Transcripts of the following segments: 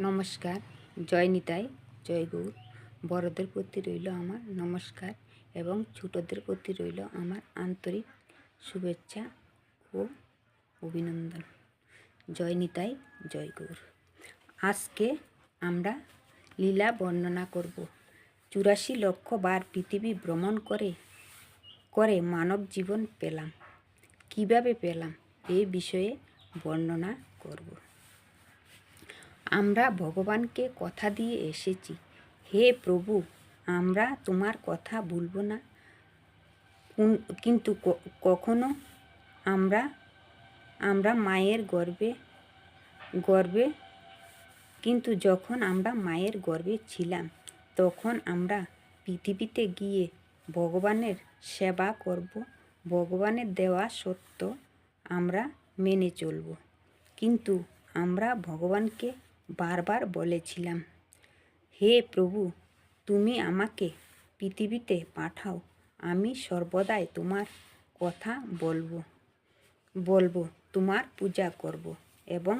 নমস্কার, জয় নিতাই, জয় গৌর। বড়দের প্রতি রইল আমার নমস্কার এবং ছোটদের প্রতি রইল আমার আন্তরিক শুভেচ্ছা ও অভিনন্দন। জয় নিতাই, জয় গৌর। আজকে আমরা লীলা বর্ণনা করব। চুরাশি লক্ষ বার পৃথিবী ভ্রমণ করে করে মানব জীবন পেলাম। কীভাবে পেলাম? এই বিষয়ে বর্ণনা করব। আমরা ভগবানকে কথা দিয়ে এসেছি। হে প্রভু, আমরা তোমার কথা ভুলব না। কিন্তু কখনো আমরা আমরা মায়ের গর্বে গর্বে, কিন্তু যখন আমরা মায়ের গর্ভে ছিলাম, তখন আমরা পৃথিবীতে গিয়ে ভগবানের সেবা করব, ভগবানের দেওয়া সত্য আমরা মেনে চলব। কিন্তু আমরা ভগবানকে বারবার বলেছিলাম, হে প্রভু, তুমি আমাকে পৃথিবীতে পাঠাও, আমি সর্বদাই তোমার কথা বলব বলব, তোমার পূজা করব এবং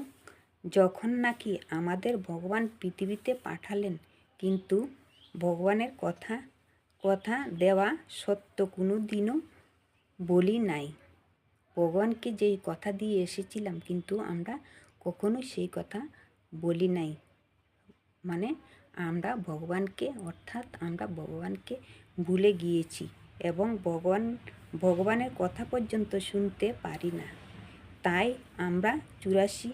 যখন নাকি আমাদের ভগবান পৃথিবীতে পাঠালেন, কিন্তু ভগবানের কথা কথা দেওয়া সত্য কোনো দিনও বলি নাই। ভগবানকে যেই কথা দিয়ে এসেছিলাম, কিন্তু আমরা কখনো সেই কথা বলি নাই। মানে আমরা ভগবানকে, অর্থাৎ আমরা ভগবানকে ভুলে গিয়েছি এবং ভগবান, ভগবানের কথা পর্যন্ত শুনতে পারি না। তাই আমরা চুরাশি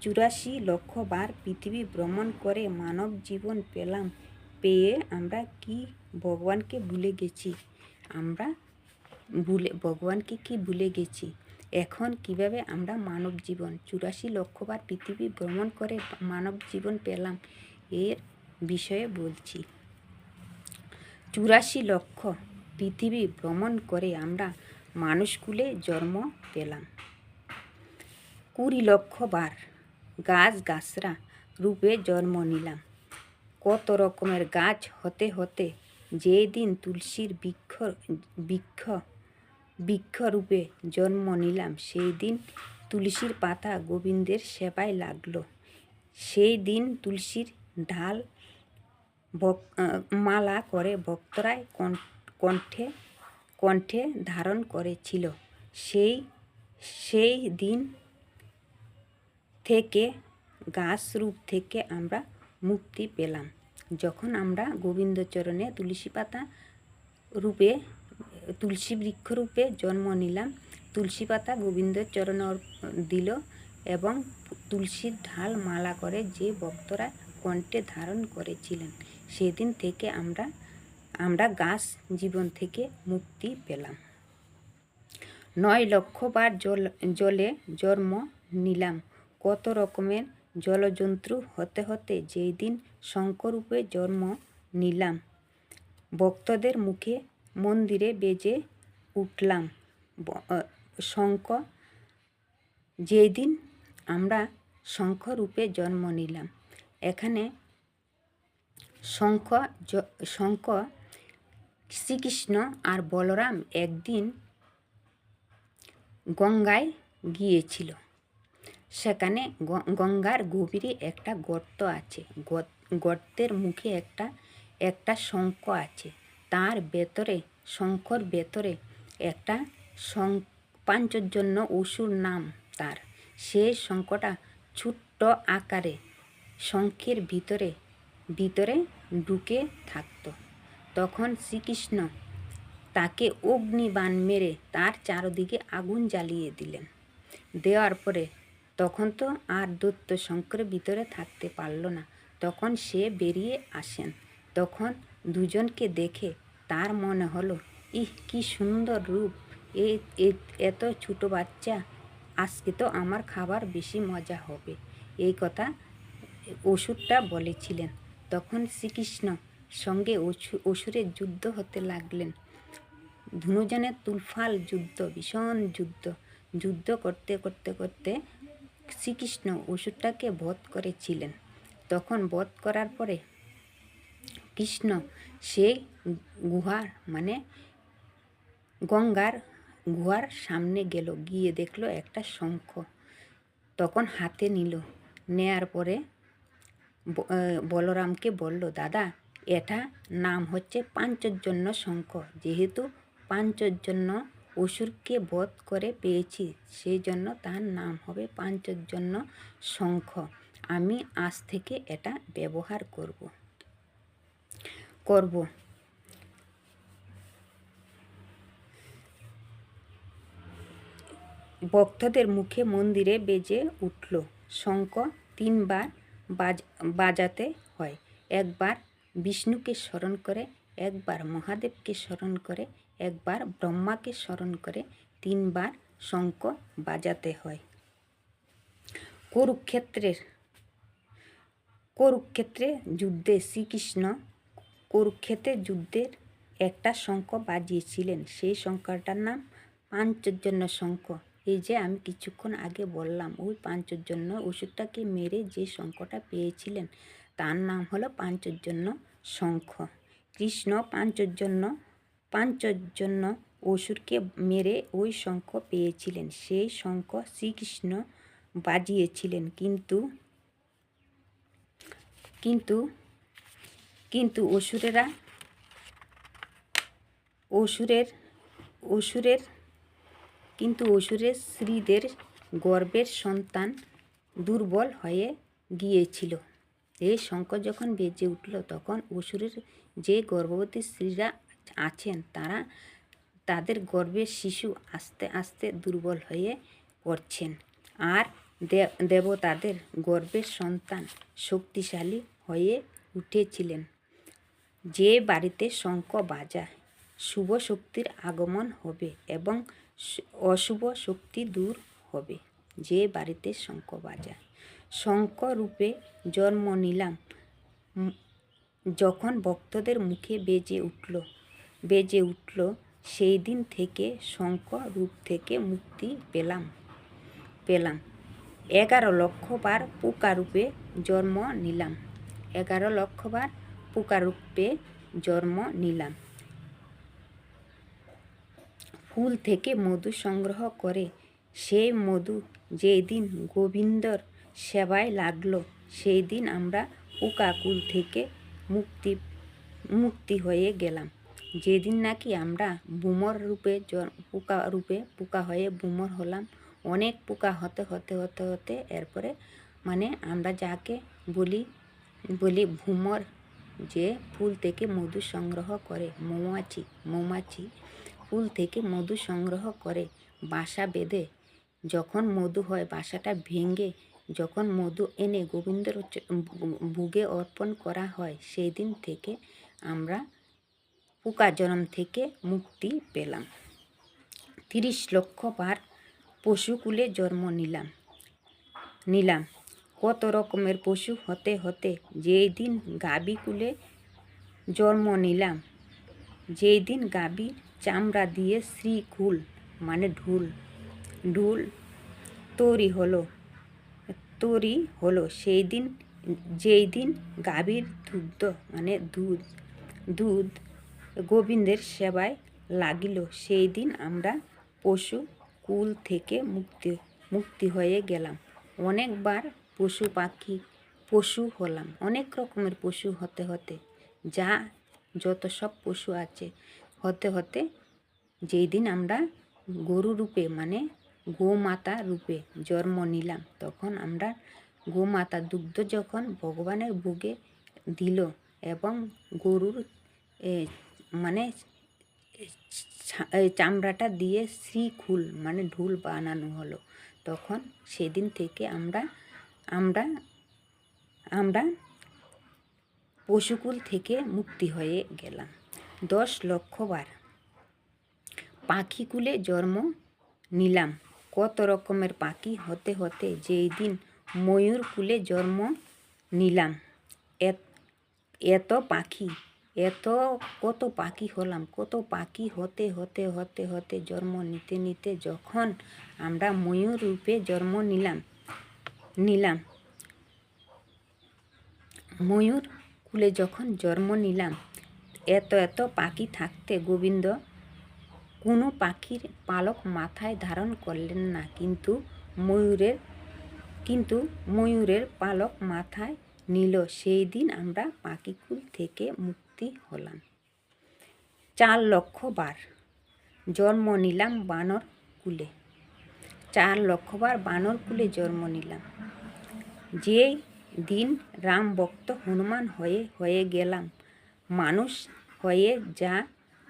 চুরাশি লক্ষ বার পৃথিবী ভ্রমণ করে মানব জীবন পেলাম, পেয়ে আমরা কি ভগবানকে ভুলে গেছি? আমরা ভুলে, ভগবানকে কি ভুলে গেছি? এখন কীভাবে আমরা মানব জীবন, চুরাশি লক্ষবার পৃথিবী ভ্রমণ করে মানব জীবন পেলাম এর বিষয়ে বলছি। চুরাশি লক্ষ পৃথিবী ভ্রমণ করে আমরা মানুষকুলে জন্ম পেলাম। কুড়ি লক্ষ বার গাছ গাছরা রূপে জন্ম নিলাম। কত রকমের গাছ হতে হতে যেদিন তুলসীর বৃক্ষ বৃক্ষ বৃক্ষরূপে জন্ম নিলাম। সেই দিন তুলসীর পাতা গোবিন্দের সেবায় লাগল। সেই দিন তুলসীর ঢাল ভক- মালা করে ভক্তরাই কণ- কণ্ঠে কণ্ঠে ধারণ করেছিল। সেই সেই দিন থেকে, গাছ রূপ থেকে আমরা মুক্তি পেলাম। যখন আমরা গোবিন্দচরণে তুলসী পাতা রূপে তুলসী বৃক্ষরূপে জন্ম নিলাম। তুলসী পাতা গোবিন্দের চরণে দিল এবং তুলসীর ঢাল মালা করে যে ভক্তরা কণ্ঠে ধারণ করেছিলেন, সেদিন থেকে আমরা আমরা গাছ জীবন থেকে মুক্তি পেলাম। নয় লক্ষ বার জল, জলে জন্ম নিলাম। কত রকমের জলজন্তু হতে হতে যেই দিন শঙ্করূপে জন্ম নিলাম। ভক্তদের মুখে মন্দিরে বেজে উঠলাম। শঙ্খ। যেই দিন আমরা শঙ্খরূপে জন্ম নিলাম, এখানে শঙ্খ শঙ্খ, শ্রীকৃষ্ণ আর বলরাম একদিন গঙ্গায় গিয়েছিল। সেখানে গঙ্গার গভীরে একটা গর্ত আছে। গর্তের মুখে একটা একটা শঙ্খ আছে। তার ভেতরে, শঙ্খর ভেতরে একটা পাঞ্চজন্য অসুর নাম তার। সেই শঙ্খটা ছোট্ট আকারে শঙ্খের ভিতরে ভিতরে ঢুকে থাকতো। তখন শ্রীকৃষ্ণ তাকে অগ্নিবাণ মেরে তার চারদিকে আগুন জ্বালিয়ে দিলেন। দেওয়ার পরে তখন তো আর দত্ত শঙ্করের ভিতরে থাকতে পারল না। তখন সে বেরিয়ে আসেন। তখন দুজনকে দেখে তার মনে হলো, ইহ, কি সুন্দর রূপ। এ এত ছোট বাচ্চা, আজকে তো আমার খাবার বেশি মজা হবে। এই কথা অসুরটা বলেছিলেন। তখন শ্রীকৃষ্ণ সঙ্গে অসু- অসুরের যুদ্ধ হতে লাগলেন। ধনুজনের তুলফাল যুদ্ধ, ভীষণ যুদ্ধ। যুদ্ধ করতে করতে করতে শ্রীকৃষ্ণ অসুরটাকে বধ করেছিলেন। তখন বধ করার পরে কৃষ্ণ সেই গুহার মানে গঙ্গার গুহার সামনে গেল, গিয়ে দেখল একটা শঙ্খ। তখন হাতে নিল। নেয়ার পরে বলরামকে বলল, দাদা, এটা নাম হচ্ছে পাঞ্চজন্য শঙ্খ। যেহেতু পাঞ্চজন্য অসুরকে বধ করে পেয়েছি সেই জন্য তার নাম হবে পাঞ্চজন্য শঙ্খ। আমি আজ থেকে এটা ব্যবহার করব। করব। ভক্তদের মুখে মন্দিরে বেজে উঠল। শঙ্খ তিনবার বাজ, বাজাতে হয়। একবার বিষ্ণুকে স্মরণ করে, একবার মহাদেবকে স্মরণ করে, একবার ব্রহ্মাকে স্মরণ করে, তিনবার শঙ্খ বাজাতে হয়। কুরুক্ষেত্রের, কুরুক্ষেত্রে যুদ্ধে শ্রীকৃষ্ণ কুরুক্ষেত্রের যুদ্ধের একটা শঙ্খ বাজিয়েছিলেন। সেই শঙ্খটার নাম পাঞ্চজন্য শঙ্খ। এই যে আমি কিছুক্ষণ আগে বললাম, ওই পাঞ্চজন্য ওষুধটাকে মেরে যে শঙ্খটা পেয়েছিলেন, তার নাম হলো পাঞ্চজন্য শঙ্খ। কৃষ্ণ পাঞ্চজন্য পাঞ্চজন্য অসুরকে মেরে ওই শঙ্খ পেয়েছিলেন। সেই শঙ্খ শ্রীকৃষ্ণ বাজিয়েছিলেন। কিন্তু কিন্তু কিন্তু অসুরেরা, অসুরের অসুরের, কিন্তু অসুরের স্ত্রীদের গর্বের সন্তান দুর্বল হয়ে গিয়েছিল। এই শঙ্কর যখন বেজে উঠল, তখন অসুরের যে গর্ভবতী স্ত্রীরা আছেন, তারা তাদের গর্ভের শিশু আস্তে আস্তে দুর্বল হয়ে পড়ছেন। আর দেবতাদের গর্ভের সন্তান শক্তিশালী হয়ে উঠেছিলেন। যে বাড়িতে শঙ্খ বাজায় শুভ শক্তির আগমন হবে এবং অশুভ শক্তি দূর হবে। যে বাড়িতে শঙ্খ বাজায়, শঙ্খ রূপে জন্ম নিলাম। যখন ভক্তদের মুখে বেজে উঠল বেজে উঠল, সেই দিন থেকে শঙ্খ রূপ থেকে মুক্তি পেলাম পেলাম। এগারো লক্ষবার পোকারূপে জন্ম নিলাম। এগারো লক্ষবার পোকারূপে জন্ম নিলাম। ফুল থেকে মধু সংগ্রহ করে, সেই মধু যেই দিন গোবিন্দর সেবায় লাগল সেই দিন আমরা পোকাকুল থেকে মুক্তি মুক্তি হয়ে গেলাম। যেদিন নাকি আমরা বুমর রূপে পোকা রূপে পোকা হয়ে বুমর হলাম, অনেক পোকা হতে হতে হতে হতে, এরপরে মানে আমরা যাকে বলি বলি ভুমর যে ফুল থেকে মধু সংগ্রহ করে, মৌমাছি মৌমাছি ফুল থেকে মধু সংগ্রহ করে, বাসা বেঁধে যখন মধু হয়, বাসাটা ভেঙে যখন মধু এনে গোবিন্দর ভুগে অর্পণ করা হয় সেই দিন থেকে আমরা পোকা জন্ম থেকে মুক্তি পেলাম। তিরিশ লক্ষ বার পশুকুলে জন্ম নিলাম নিলাম। কত রকমের পশু হতে হতে যেই দিন গাবি কুলে জন্ম নিলাম, যেই দিন গাভীর চামড়া দিয়ে শ্রীকুল মানে ঢুল ঢুল তৈরি হলো তৈরি হলো সেই দিন, যেই দিন গাভীর দুধ মানে দুধ দুধ গোবিন্দের সেবায় লাগিল, সেই দিন আমরা পশু কুল থেকে মুক্তি মুক্তি হয়ে গেলাম। অনেকবার পশু পাখি, পশু হলাম। অনেক রকমের পশু হতে হতে, যা যত সব পশু আছে, হতে হতে যেই দিন আমরা গরু রূপে মানে গোমাতা রূপে জন্ম নিলাম, তখন আমরা গোমাতা দুগ্ধ যখন ভগবানের বুকে দিল এবং গরুর মানে চামড়াটা দিয়ে শ্রীখুল মানে ঢুল বানানো হলো, তখন সেদিন থেকে আমরা আমরা আমরা পশুকুল থেকে মুক্তি হয়ে গেলাম। দশ লক্ষবার পাখিকুলে জন্ম নিলাম। কত রকমের পাখি হতে হতে যেই দিন ময়ূর কুলে জন্ম নিলাম। এত- এত পাখি, এত, কত পাখি হলাম, কত পাখি হতে হতে হতে হতে জন্ম নিতে নিতে যখন আমরা ময়ূর রূপে জন্ম নিলাম নিলাম। ময়ূর কুলে যখন জন্ম নিলাম, এত এত পাখি থাকতে গোবিন্দ কোনো পাখির পালক মাথায় ধারণ করলেন না। কিন্তু ময়ূরের কিন্তু ময়ূরের পালক মাথায় নিল। সেই দিন আমরা পাখিকুল থেকে মুক্তি হলাম। চার লক্ষ বার জন্ম নিলাম বানর কুলে। চার লক্ষবার বানর কুলে জন্ম নিলাম। যে দিন রাম ভক্ত হনুমান হয়ে হয়ে গেলাম। মানুষ হয়ে যা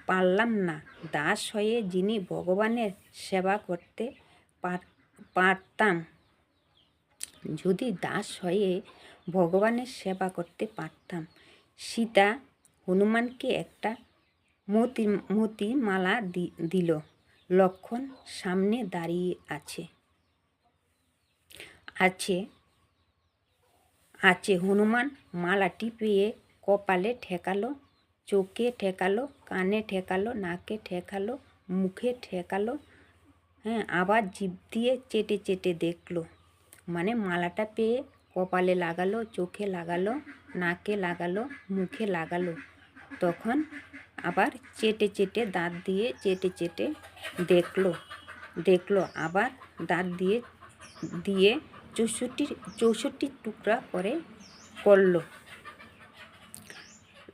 পারলাম না, দাস হয়ে যিনি ভগবানের সেবা করতে পার- পারতাম, যদি দাস হয়ে ভগবানের সেবা করতে পারতাম। সীতা হনুমানকে একটা মতি মতি মালা দি- দিল। লক্ষণ সামনে দাঁড়িয়ে আছে। আছে আছে হনুমান মালাটি পেয়ে কপালে ঠেকালো, চোখে ঠেকালো, কানে ঠেকালো, নাকে ঠেকালো, মুখে ঠেকালো হ্যাঁ আবার জিভ দিয়ে চেটে চেটে দেখল। মানে মালাটা পেয়ে কপালে লাগালো, চোখে লাগালো, নাকে লাগালো, মুখে লাগালো। তখন আবার চেটে চেটে দাঁত দিয়ে চেটে চেটে দেখল। দেখল, আবার দাঁত দিয়ে দিয়ে চৌষট্টি চৌষট্টি টুকরা করে করল।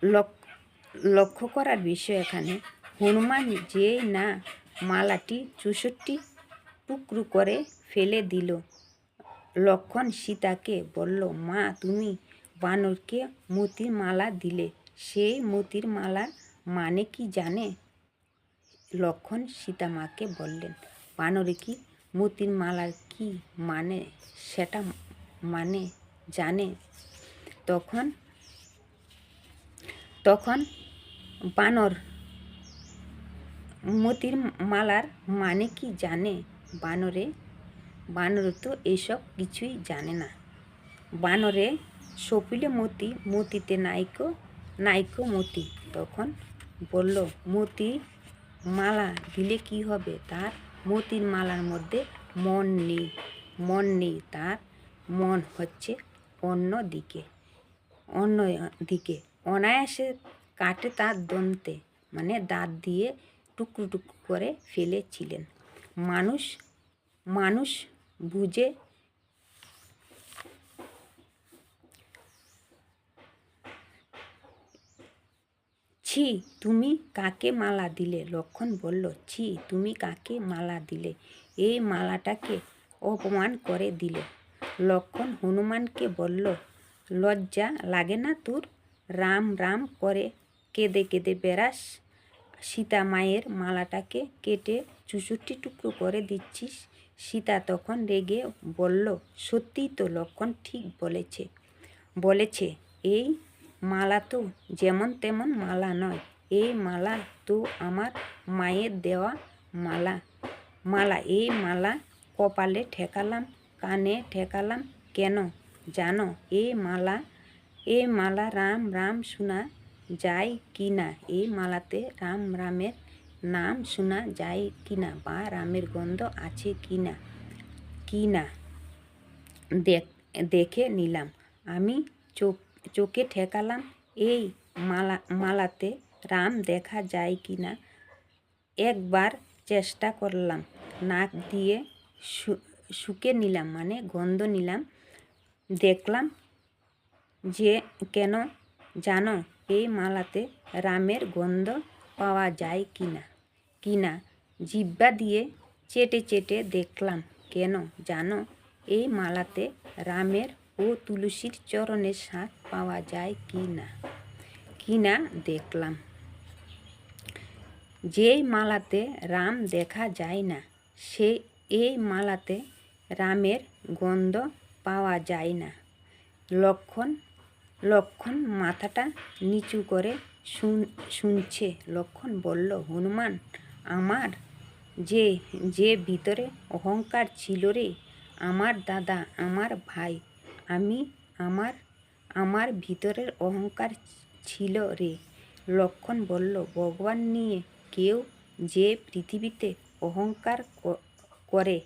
লক- লক্ষ্য করার বিষয় এখানে। হনুমান যে না মালাটি চৌষট্টি টুকরো করে ফেলে দিল, লক্ষণ সীতাকে বলল, মা, তুমি বানরকে মতির মালা দিলে। সেই মতির মালার মানে কি জানে? লক্ষণ সীতা মাকে বললেন, বানরে কি মতির মালার কি মানে সেটা মানে জানে। তখন তখন বানর মতির মালার মানে কি জানে? বানরে, বানর তো এইসব কিছুই জানে না। বানরে সপিলে মতি, মতিতে নাইকো নাইকো মতি। তখন বলল মতি মালা দিলে কি হবে? তার মতির মালার মধ্যে মন নেই মন নেই তার, মন হচ্ছে অন্য দিকে অন্য দিকে অনায়াসে কাটে তার দন্তে মানে দাঁত দিয়ে টুকরো টুকরো করে ফেলেছিলেন। মানুষ মানুষ বুঝে ছি, তুমি কাকে মালা দিলে? লক্ষণ বলল, ছি, তুমি কাকে মালা দিলে? এই মালাটাকে অপমান করে দিলে। লক্ষণ হনুমানকে বলল, লজ্জা লাগে না তোর? রাম রাম করে কেঁদে কেঁদে বেড়াস। সীতা মায়ের মালাটাকে কেটে চুষট্টি টুকরো করে দিচ্ছিস। সীতা তখন রেগে বলল, সত্যিই তো লক্ষণ ঠিক বলেছে। বলেছে, এই মালা তো যেমন তেমন মালা নয়। এই মালা তো আমার মায়ের দেওয়া মালা। মালা, এই মালা কপালে ঠেকালাম, কানে ঠেকালাম, কেন জানো? এই মালা এই মালা রাম রাম শোনা যায় কি না এই মালাতে রাম রামের নাম শোনা যায় কি না বা রামের গন্ধ আছে কি না কি না দেখ নিলাম। আমি চোখ, চোখে ঠেকালাম, এই মালা, মালাতে রাম দেখা যায় কি না একবার চেষ্টা করলাম। নাক দিয়ে শুকে নিলাম মানে গন্ধ নিলাম। দেখলাম যে কেন জানো এই মালাতে রামের গন্ধ পাওয়া যায় কি না কি না জিব্বা দিয়ে চেটে চেটে দেখলাম, কেন জানো এই মালাতে রামের ও তুলসীর চরণের স্বাদ পাওয়া যায় কি না কি না দেখলাম। যেই মালাতে রাম দেখা যায় না সে এই মালাতে রামের গন্ধ পাওয়া যায় না। লক্ষণ লক্ষণ মাথাটা নিচু করে শুন, শুনছে। লক্ষণ বলল, হনুমান, আমার যে যে ভিতরে অহংকার ছিল রে, আমার দাদা, আমার ভাই, আমি আমার আমার ভিতরের অহংকার ছিল রে। লক্ষণ বলল, ভগবান নিয়ে কেউ যে পৃথিবীতে অহংকার করে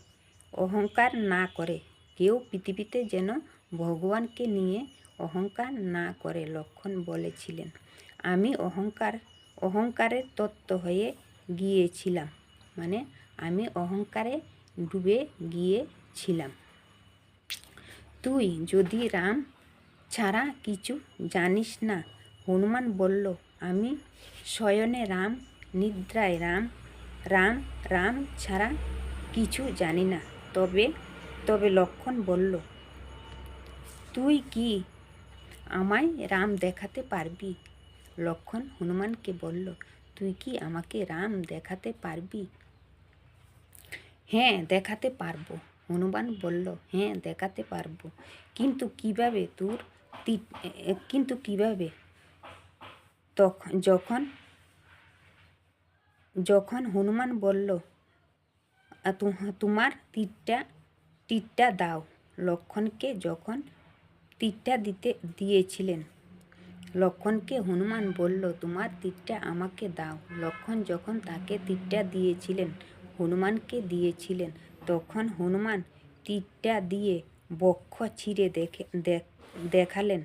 অহংকার না করে কেউ পৃথিবীতে যেন ভগবানকে নিয়ে অহংকার না করে লক্ষণ বলেছিলেন। আমি অহংকার অহংকারের তত্ত্ব হয়ে গিয়েছিলাম। মানে আমি অহংকারে ডুবে গিয়েছিলাম। তুই যদি রাম ছাড়া কিছু জানিস না, হনুমান বলল, আমি শয়নে রাম নিদ্রায় রাম রাম রাম ছাড়া কিছু জানি না। তবে তবে লক্ষণ বলল, তুই কি আমায় রাম দেখাতে পারবি? লক্ষণ হনুমানকে বলল, তুই কি আমাকে রাম দেখাতে পারবি? হ্যাঁ দেখাতে পারব। হনুমান বলল হ্যাঁ দেখাতে পারব। কিন্তু কীভাবে তোর কিন্তু কীভাবে? তখন যখন যখন হনুমান বলল তোমার তীরটা তীরটা দাও। লক্ষণকে যখন তীরটা দিতে, দিয়েছিলেন, লক্ষণকে হনুমান বলল, তোমার তীরটা আমাকে দাও। লক্ষণ যখন তাকে তীরটা দিয়েছিলেন, হনুমানকে দিয়েছিলেন, তখন হনুমান তীরটা দিয়ে বক্ষ ছিঁড়ে দেখে, দেখ- দেখালেন।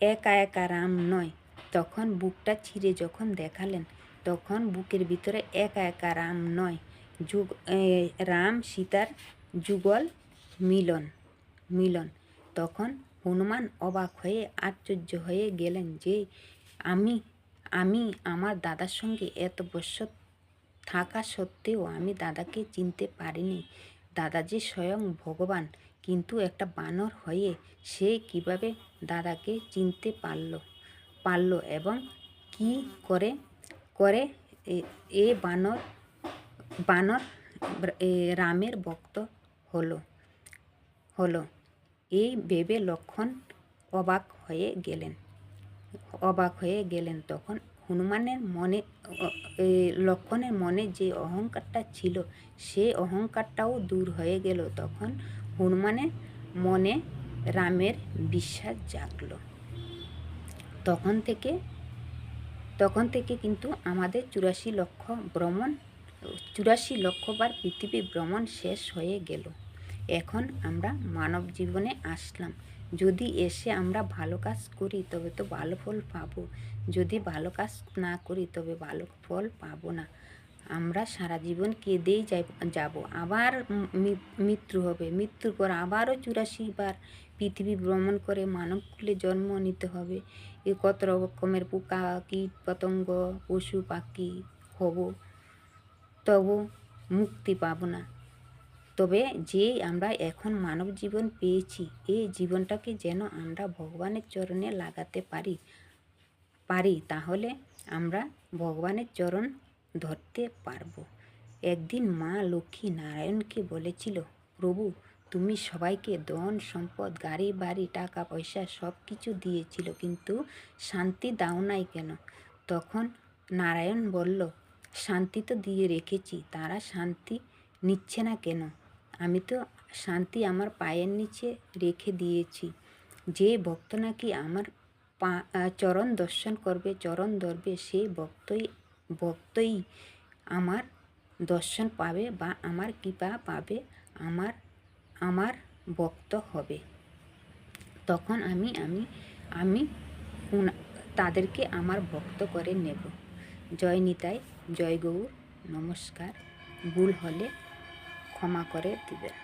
একা একা রাম নয়। তখন বুকটা ছিঁড়ে যখন দেখালেন তখন বুকের ভিতরে একা একা রাম নয়, যুগ রাম সীতার যুগল মিলন মিলন। তখন হনুমান অবাক হয়ে আশ্চর্য হয়ে গেলেন যে, আমি আমি আমার দাদার সঙ্গে এত বছর থাকা সত্ত্বেও আমি দাদাকে চিনতে পারিনি। দাদা যে স্বয়ং ভগবান, কিন্তু একটা বানর হয়ে সে কীভাবে দাদাকে চিনতে পারল পারল এবং কি করে করে এ- বানর বানর রামের ভক্ত হলো হলো। এই ভেবে লক্ষণ অবাক হয়ে গেলেন। অবাক হয়ে গেলেন তখন। হনুমানের মনে লক্ষণের মনে যে অহংকারটা ছিল সেই অহংকারটাও দূর হয়ে গেল। তখন হনুমানের মনে রামের বিশ্বাস জাগলো। তখন থেকে তখন থেকে কিন্তু আমাদের চুরাশি লক্ষ ভ্রমণ, চুরাশি লক্ষবার পৃথিবী ভ্রমণ শেষ হয়ে গেল। এখন আমরা মানব জীবনে আসলাম। যদি এসে আমরা ভালো কাজ করি, তবে তো ভালো ফল পাবো। যদি ভালো কাজ না করি, তবে ভালো ফল পাবো না। আমরা সারা জীবন কেঁদেই যাব। আবার মৃত্যু হবে। মৃত্যুর পর আবারও চুরাশি বার পৃথিবী ভ্রমণ করে মানবকুলে জন্ম নিতে হবে। এ কত রকমের পোকা, কীট পতঙ্গ, পশু, পাখি হব, তবু মুক্তি পাব না। তবে যে আমরা এখন মানব জীবন পেয়েছি এই জীবনটাকে যেন আমরা ভগবানের চরণে লাগাতে পারি পারি, তাহলে আমরা ভগবানের চরণ ধরতে পারব। একদিন মা লক্ষ্মী নারায়ণকে বলেছিল, প্রভু তুমি সবাইকে ধন, সম্পদ, গাড়ি, বাড়ি, টাকা, পয়সা সব কিছু দিয়েছিল, কিন্তু শান্তি দাও নাই কেন? তখন নারায়ণ বলল, শান্তি তো দিয়ে রেখেছি, তারা শান্তি নিচ্ছে না কেন? আমি তো শান্তি আমার পায়ের নিচে রেখে দিয়েছি। যে ভক্ত নাকি আমার পা চরণ দর্শন করবে, চরণ ধরবে সেই ভক্তই ভক্তই আমার দর্শন পাবে বা আমার কৃপা পাবে, আমার আমার বক্ত হবে। তখন আমি আমি আমি তাদেরকে আমার ভক্ত করে নেব। জয় নিতাই, জয় গৌর, নমস্কার। ভুল হলে ক্ষমা করে দিবেন।